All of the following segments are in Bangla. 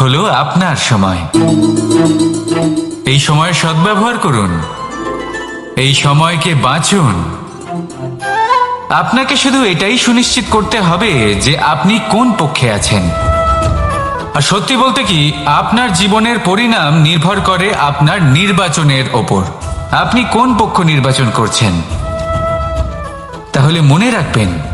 হলো আপনার সময়। এই সময়ের সদ্ব্যবহার করুন। এই সময়কে বাঁচুন। আপনাকে শুধু এটাই সুনিশ্চিত করতে হবে যে আপনি কোন পক্ষে আছেন। আর সত্যি বলতে কি, আপনার জীবনের পরিণাম নির্ভর করে আপনার নির্বাচনের ওপর। আপনি কোন পক্ষ নির্বাচন করছেন? তাহলে মনে রাখবেন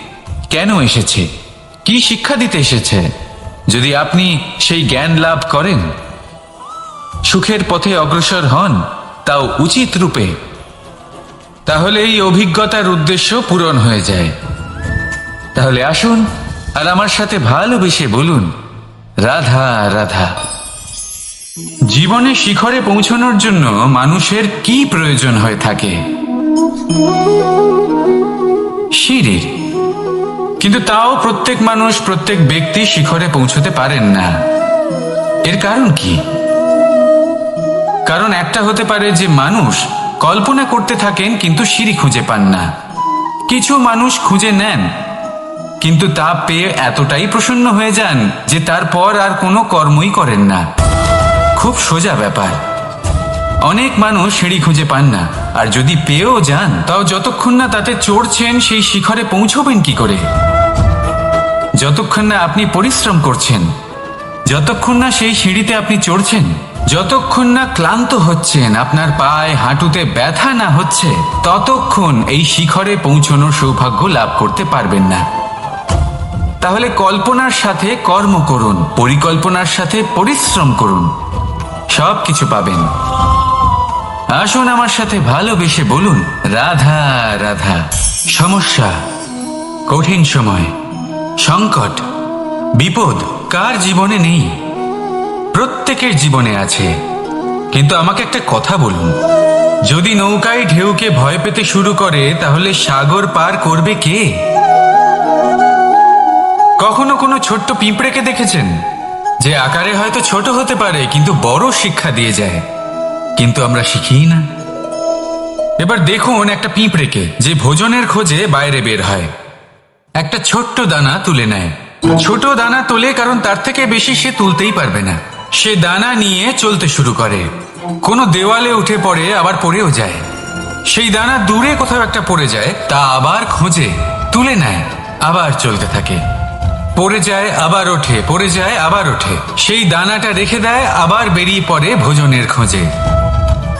কেন এসেছে? কি শিক্ষা দিতে এসেছে? যদি আপনি সেই জ্ঞান লাভ করেন, সুখের পথে অগ্রসর হন, তাও উচিত রূপে, তাহলে এই অভিজ্ঞতার উদ্দেশ্য পূরণ হয়ে যায়। তাহলে আসুন আর আমার সাথে ভালোবেসে বলুন, রাধা রাধা। জীবনে শিখরে পৌঁছানোর জন্য মানুষের কি প্রয়োজন হয়ে থাকে? সিঁড়ির কিন্তু তাও প্রত্যেক মানুষ, প্রত্যেক ব্যক্তি শিখরে পৌঁছতে পারেন না। এর কারণ কি? কারণ একটা হতে পারে যে মানুষ কল্পনা করতে থাকেন কিন্তু সিঁড়ি খুঁজে পান না। কিছু মানুষ খুঁজে নেন, কিন্তু তা পেয়ে এতটাই প্রসন্ন হয়ে যান যে তারপর আর কোনো কর্মই করেন না। খুব সোজা ব্যাপার। অনেক মানুষ সিঁড়ি খুঁজে পান না। আর যদি পেয়েও যান, তাও যতক্ষণ না তাতে চড়ছেন, সেই শিখরে পৌঁছবেন কি করে? যতক্ষণ না আপনি পরিশ্রম করছেন, যতক্ষণ না সেই সিঁড়িতে আপনি চড়ছেন, যতক্ষণ না ক্লান্ত হচ্ছেন, আপনার পায়ে হাঁটুতে ব্যথা না হচ্ছে, ততক্ষণ এই শিখরে পৌঁছনোর সৌভাগ্য লাভ করতে পারবেন না। তাহলে কল্পনার সাথে কর্ম করুন, পরিকল্পনার সাথে পরিশ্রম করুন সব কিছু পাবেন। আসুন আমার সাথে ভালোবেসে বলুন, রাধা রাধা। সমস্যা? কঠিন সময়। সংকট? বিপদ? কার জীবনে নেই? প্রত্যেকের জীবনে আছে। কিন্তু আমাকে একটা কথা বলুন। যদি নৌকায় ঢেউকে ভয় পেতে শুরু করে, তাহলে সাগর পার করবে কে? কখনো কোনো ছোট্ট পিঁপড়েকে দেখেছেন? যে আকারে হয়তো ছোট হতে পারে, কিন্তু বড় শিক্ষা দিয়ে যায়। কিন্তু আমরা শিখিই না। এবার দেখুন একটা পিঁপড়েকে, যে ভোজনের খোঁজে বাইরে বের হয়। একটা ছোট্ট দানা তুলে নেয়। ছোট দানা তোলে কারণ তার থেকে বেশি সে তুলতেই পারবে না। সে দানা নিয়ে চলতে শুরু করে। কোনো দেওয়ালে উঠে পড়ে, আবার পড়েও যায়। সেই দানা দূরে কোথাও একটা পড়ে যায়, তা আবার খোঁজে, তুলে নেয়, আবার চলতে থাকে। পড়ে যায়, আবার ওঠে, পড়ে যায়, আবার ওঠে। সেই দানাটা রেখে দেয়, আবার বেরিয়ে পড়ে ভোজনের খোঁজে।